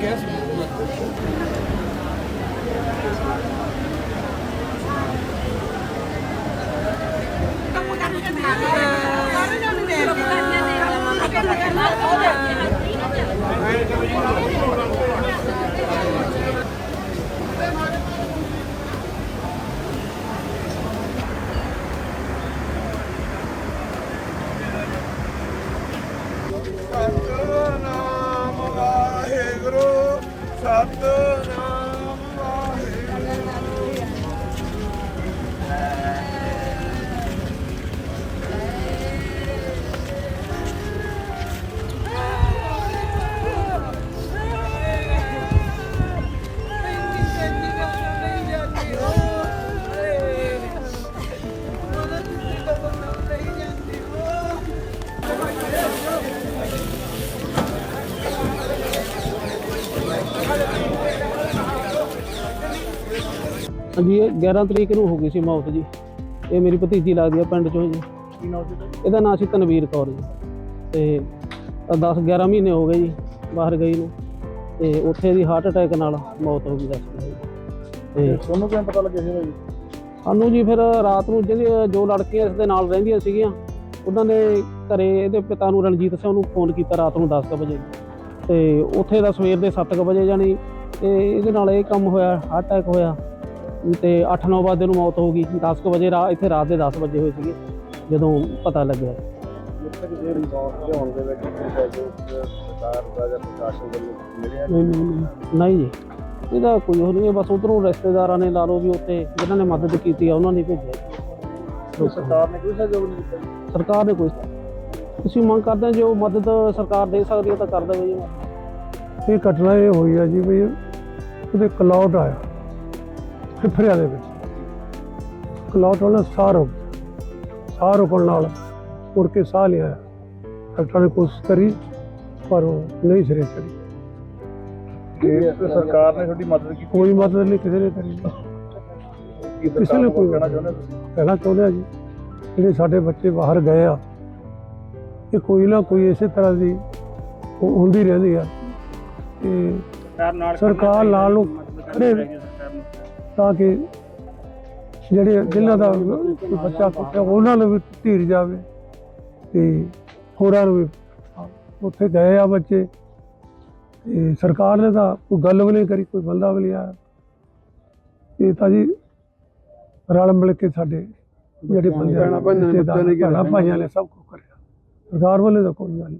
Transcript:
ਗਿਆ ਸੀ ਵਾਹਿਗੁਰੂ ਸਤਨਾਮ। ਹਾਂਜੀ ਇਹ 11 ਤਰੀਕ ਨੂੰ ਹੋ ਗਈ ਸੀ ਮੌਤ ਜੀ। ਇਹ ਮੇਰੀ ਭਤੀਜੀ ਲੱਗਦੀ ਆ ਪਿੰਡ ਚੋਂ ਜੀ। ਕੀ ਨਾਮ ਸੀ ਇਹਦਾ ਨਾਂ ਸੀ ਤਨਵੀਰ ਕੌਰ ਜੀ। ਤੇ 10 11 ਮਹੀਨੇ ਹੋ ਗਏ ਜੀ ਬਾਹਰ ਗਈ ਨੂੰ। ਤੇ ਉੱਥੇ ਦੀ ਹਾਰਟ ਅਟੈਕ ਨਾਲ ਮੌਤ ਹੋ ਗਈ ਦੱਸ ਤੇ ਤੁਹਾਨੂੰ ਕਿਵੇਂ ਪਤਾ ਲੱਗਿਆ ਸੀ ਭਾਈ? ਸਾਨੂੰ ਜੀ ਫਿਰ ਰਾਤ ਨੂੰ ਜਿਹੜੀ ਜੋ ਲੜਕੀਆਂ ਇਸ ਦੇ ਨਾਲ ਰਹਿੰਦੀਆਂ ਸੀਗੀਆਂ ਉਹਨਾਂ ਨੇ ਘਰੇ ਇਹਦੇ ਪਿਤਾ ਨੂੰ ਰਣਜੀਤ ਸਿੰਘ ਨੂੰ ਫੋਨ ਕੀਤਾ ਰਾਤ ਨੂੰ 10 ਕੁ ਵਜੇ। ਤੇ ਉੱਥੇ ਦਾ ਸਵੇਰ ਦੇ 7 ਕੁ ਵਜੇ ਜਾਣੀ ਤੇ ਇਹਦੇ ਨਾਲ ਇਹ ਕੰਮ ਹੋਇਆ ਹਾਰਟ ਅਟੈਕ ਹੋਇਆ। ਤੇ 8-9 ਵਜੇ ਨੂੰ ਮੌਤ ਹੋ ਗਈ। 10 ਕੁ ਵਜੇ ਰਾਤ ਇੱਥੇ ਰਾਤ ਦੇ 10 ਵਜੇ ਹੋਏ ਸੀਗੇ ਜਦੋਂ ਪਤਾ ਲੱਗਿਆ। ਜਿੱਥੇ ਕਿ ਜਿਹੜੀ ਮੌਤ ਦੇ ਹੋਣ ਦੇ ਵਿੱਚ ਸਹਿਯੋਗ ਸਰਕਾਰ ਦਾ ਜਾਂ ਪ੍ਰਸ਼ਾਸਨ ਵੱਲੋਂ ਮਿਲਿਆ ਨਹੀਂ ਨਹੀਂ ਨਹੀਂ। ਨਹੀਂ ਜੀ। ਇਹਦਾ ਕੋਈ ਹੋਰ ਨਹੀਂ ਬਸ ਉਧਰੋਂ ਰਿਸ਼ਤੇਦਾਰਾਂ ਨੇ ਲਾ ਲਓ ਵੀ ਉੱਥੇ ਜਿਨ੍ਹਾਂ ਨੇ ਮਦਦ ਕੀਤੀ ਆ ਉਹਨਾਂ ਨੇ ਭੇਜਿਆ। ਸਰਕਾਰ ਨੇ ਕੋਈ ਸਹਿਯੋਗ ਨਹੀਂ ਦਿੱਤਾ? ਸਰਕਾਰ ਨੇ ਕੋਈ ਅਸੀਂ ਮੰਗ ਕਰਦੇ ਹਾਂ ਜੋ ਮਦਦ ਸਰਕਾਰ ਦੇ ਸਕਦੀ ਹੈ ਤਾਂ ਕਰ ਦੇਵੇ ਜੀ। ਇਹ ਘਟਨਾ ਇਹ ਹੋਈ ਆ ਜੀ ਵੀ ਉਹਦੇ ਕਲਾਉਟ ਆਇਆ। ਫਿਫਰਿਆ ਦੇ ਵਿੱਚ। ਕਲਾਉਟ ਵਾਲਾ ਸਾਹ ਰੁਕ। ਸਾਹ ਰੁਕਣ ਨਾਲ ਮੁੜ ਕੇ ਸਾਹ ਲਿਆ। ਡਾਕਟਰ ਨੇ ਕੋਸ਼ਿਸ਼ ਕਰੀ ਪਰ ਉਹ ਨਹੀਂ ਸਿਰੇ ਚੜੀ ਤੇ ਸਰਕਾਰ ਨੇ ਤੁਹਾਡੀ ਮਦਦ ਕੀਤੀ? ਕੋਈ ਮਦਦ ਨਹੀਂ ਕਿਸੇ ਨੇ ਕਰੀ ਕਿਸੇ ਨੇ ਕੋਈ ਕਹਿਣਾ ਚਾਹੁੰਦੇ ਕਹਿਣਾ ਚਾਹੁੰਦੇ ਆ ਜੀ। ਜਿਹੜੇ ਸਾਡੇ ਬੱਚੇ ਬਾਹਰ ਗਏ ਆ ਇਹ ਕੋਈ ਨਾ ਕੋਈ ਇਸੇ ਤਰ੍ਹਾਂ ਦੀ ਹੁੰਦੀ ਰਹਿੰਦੀ ਆ। ਤੇ ਸਰਕਾਰ ਨਾਲ ਨੂੰ। ਖੜੇ ਤਾਂ ਕਿ ਜਿਹੜੇ ਜਿਨ੍ਹਾਂ ਦਾ ਕੋਈ ਬੱਚਾ ਕੁੱਟਿਆ ਉਹਨਾਂ ਨੂੰ ਵੀ ਧੀਰ ਜਾਵੇ ਤੇ ਹੋਰਾਂ ਨੂੰ ਵੀ ਉੱਥੇ ਗਏ ਆ ਬੱਚੇ। ਤੇ ਸਰਕਾਰ ਨੇ ਤਾਂ ਕੋਈ ਗੱਲ ਵੀ ਨਹੀਂ ਕਰੀ ਕੋਈ ਬੰਦਾ ਵੀ ਨਹੀਂ ਆਇਆ। ਇਹ ਤਾਂ ਜੀ ਰਲ ਮਿਲ ਕੇ ਸਾਡੇ ਜਿਹੜੇ ਬੰਦੇ ਨੇ, ਭਾਈਆਂ ਨੇ ਸਭ ਕੁਝ ਕਰਿਆ। ਸਰਕਾਰ ਵੱਲੋਂ ਤਾਂ ਕੋਈ ਗੱਲ ਨਹੀਂ।